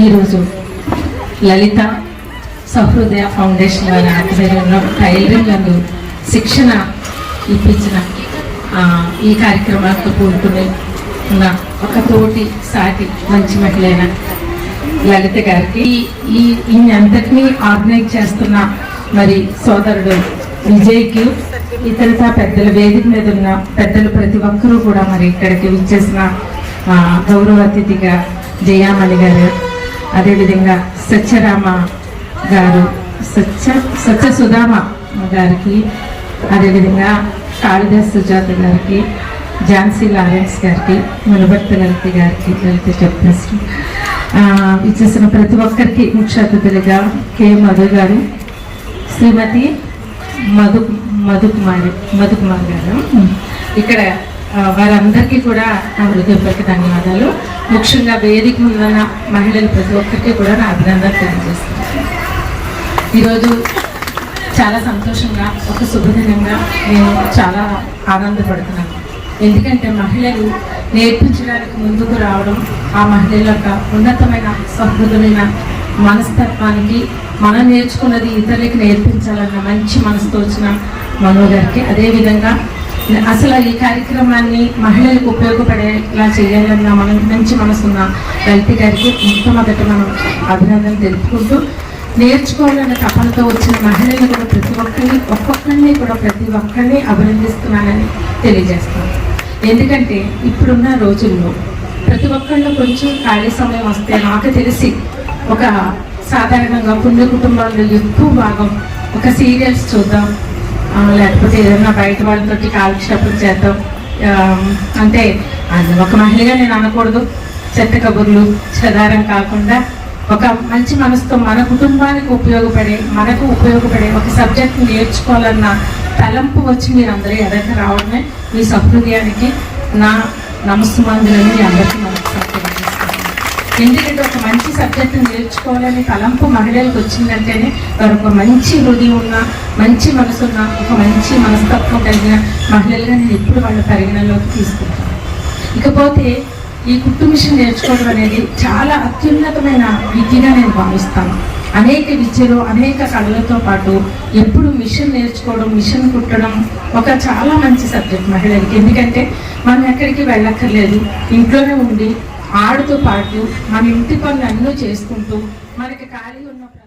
ఈరోజు లలిత సహృదయ ఫౌండేషన్ వారి ఆధ్వర్యంలో టైలరింగ్ శిక్షణ ఇప్పించిన ఈ కార్యక్రమాలతో కూడుకుని ఉన్న ఒక తోటి సాటి మంచి మహిళైన లలిత గారికి ఈ- ఈ అంతటినీ ఆర్గనైజ్ చేస్తున్న మరి సోదరుడు విజయ్కి ఇతరత పెద్దల వేదిక మీద ఉన్న పెద్దలు ప్రతి ఒక్కరూ కూడా మరి ఇక్కడికి విచ్చేసిన గౌరవ అతిథిగా జయామణి గారు అదేవిధంగా సత్యరామ గారు సత్య సత్య సుధామ గారికి అదేవిధంగా కాళిదాస్ సుజాత గారికి ఝాన్సీ లారెన్స్ గారికి మునబర్తి లలిత గారికి లలిత చెప్పేసి ఇచ్చేసిన ప్రతి ఒక్కరికి ముఖ్య అతిథులుగా కె మధు గారు శ్రీమతి మధు మధుకుమారి మధుకుమార్ గారు. ఇక్కడ వారందరికీ కూడా నా హృదయపూర్వక ధన్యవాదాలు. ముఖ్యంగా వేదిక ముందున్న మహిళలు ప్రతి ఒక్కరికి కూడా నా అభినందనలు తెలియజేస్తున్నాను. ఈరోజు చాలా సంతోషంగా ఒక శుభదినంగా నేను చాలా ఆనందపడుతున్నాను. ఎందుకంటే మహిళలు నేర్పించడానికి ముందుకు రావడం ఆ మహిళల యొక్క ఉన్నతమైన సహృదమైన మనస్తత్వానికి మనం నేర్చుకున్నది ఇతరులకి నేర్పించాలన్న మంచి మనసుతో వచ్చిన మనోగారికి అదేవిధంగా అసలు ఈ కార్యక్రమాన్ని మహిళలకు ఉపయోగపడేలా చేయాలన్న మన మంచి మనసున్న లలిత గారికి మొట్టమొదట మనం అభినందన తెలుపుకుంటూ నేర్చుకోవాలన్న తపనతో వచ్చిన మహిళలు కూడా ప్రతి ఒక్కరిని ఒక్కొక్కరిని కూడా ప్రతి ఒక్కరిని అభినందిస్తున్నానని తెలియజేస్తాను. ఎందుకంటే ఇప్పుడున్న రోజుల్లో ప్రతి ఒక్కళ్ళు కొంచెం ఖాళీ సమయం వస్తే నాకు తెలిసి ఒక సాధారణంగా పుణ్య కుటుంబాల్లో ఎక్కువ భాగం ఒక సీరియల్స్ చూద్దాం లేకపోతే ఏదైనా బయట వాళ్ళతోటి కాలక్షేపం చేద్దాం. అంటే అది ఒక మహిళగా నేను అనకూడదు. చెత్త కబుర్లు చదారం కాకుండా ఒక మంచి మనసుతో మన కుటుంబానికి ఉపయోగపడే మనకు ఉపయోగపడే ఒక సబ్జెక్ట్ నేర్చుకోవాలన్న తలంపు వచ్చి మీరు అందరూ ఎదరికి రావడమే మీ సహృదయానికి నా నమస్సుమాంజులని మీ అందరికీ ఎందుకంటే ఒక మంచి సబ్జెక్ట్ నేర్చుకోవాలని తలంపు మహిళలకు వచ్చిందంటేనే వారు ఒక మంచి హృదయం ఉన్న మంచి మనసున్న ఒక మంచి మనస్తత్వం కలిగిన మహిళలుగా నేను ఎప్పుడు వాళ్ళ పరిగణలోకి తీసుకుంటాను. ఇకపోతే ఈ కుట్టు మిషన్ నేర్చుకోవడం అనేది చాలా అత్యున్నతమైన విద్యగా నేను భావిస్తాను. అనేక విద్యలు అనేక కళలతో పాటు ఎప్పుడు మిషన్ నేర్చుకోవడం మిషన్ కుట్టడం ఒక చాలా మంచి సబ్జెక్ట్ మహిళలకి. ఎందుకంటే మనం ఎక్కడికి వెళ్ళక్కర్లేదు ఇంట్లోనే ఉండి ఆడుతూ పాటు మన ఇంటి పనులు అన్నీ చేసుకుంటూ మనకి ఖాళీ ఉన్నప్పుడు